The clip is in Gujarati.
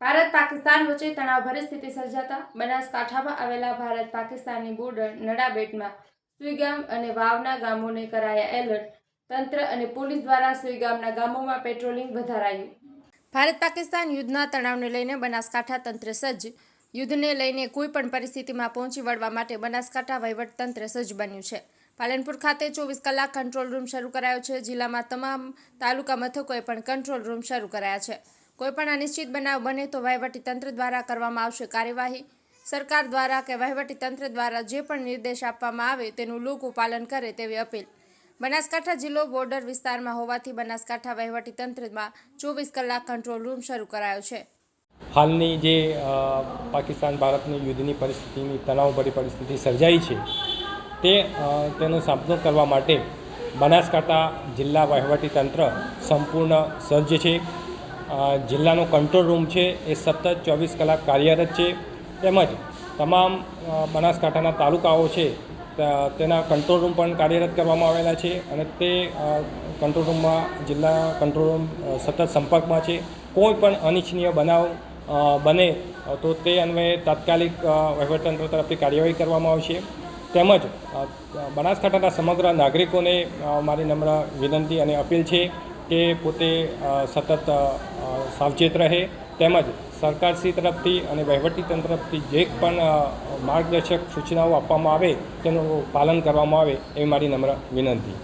ભારત પાકિસ્તાન વચ્ચે તણાવભરી સ્થિતિ સર્જાતા બનાસકાંઠામાં આવેલા ભારત પાકિસ્તાનની બોર્ડર નડાબેટમાં સુઈગામ અને વાવના ગામોને કરાયા એલર્ટ. તંત્ર અને પોલીસ દ્વારા સુઈગામના ગામોમાં પેટ્રોલિંગ વધારાયું. ભારત પાકિસ્તાન યુદ્ધના તણાવને લઈને બનાસકાંઠા તંત્ર સજ્જ. યુદ્ધને લઈને કોઈ પણ પરિસ્થિતિમાં પહોંચી વળવા માટે બનાસકાંઠા વહીવટતંત્ર સજ્જ બન્યું છે. પાલનપુર ખાતે ચોવીસ કલાક કંટ્રોલ રૂમ શરૂ કરાયો છે. જિલ્લામાં તમામ તાલુકા મથકોએ પણ કંટ્રોલ રૂમ શરૂ કરાયા છે. કોઈપણ અનિશ્ચિત બનાવ બને તો તંત્ર દ્વારા કરવામાં આવશે કાર્યવાહી. સરકાર દ્વારા કે તંત્ર દ્વારા જે પણ નિર્દેશ આપવામાં આવે તેનું લોકો પાલન કરે તેવી અપીલ. બનાસકાંઠા જિલ્લો બોર્ડર વિસ્તારમાં હોવાથી બનાસકાંઠા તંત્રમાં ચોવીસ કલાક કંટ્રોલ રૂમ શરૂ કરાયો છે. હાલની જે પાકિસ્તાન ભારતની યુદ્ધની પરિસ્થિતિની તણાવભરી પરિસ્થિતિ સર્જાઈ છે, તે તેનો સામનો કરવા માટે બનાસકાંઠા જિલ્લા વહીવટીતંત્ર સંપૂર્ણ સજ્જ છે. જિલ્લાનો કંટ્રોલ રૂમ છે, એ સતત ચોવીસ કલાક કાર્યરત છે. તેમજ તમામ બનાસકાંઠાના તાલુકાઓ છે તેના કંટ્રોલ રૂમ પણ કાર્યરત કરવામાં આવેલા છે અને તે કંટ્રોલ રૂમમાં, જિલ્લા કંટ્રોલ રૂમ સતત સંપર્કમાં છે. કોઈ પણ અનિચ્છનીય બનાવ બને તો તે અન્વયે તાત્કાલિક વહીવટતંત્ર તરફથી કાર્યવાહી કરવામાં આવશે. તેમજ બનાસકાંઠાના સમગ્ર નાગરિકોને મારી નમ્ર વિનંતી અને અપીલ છે કે પોતે સતત સાવચેત રહે. તેમજ સરકારશ્રી તરફથી અને વહીવટીતંત્ર તરફથી જે પણ માર્ગદર્શક સૂચનાઓ આપવામાં આવે, તેનું પાલન કરવામાં આવે, એવી મારી નમ્ર વિનંતી.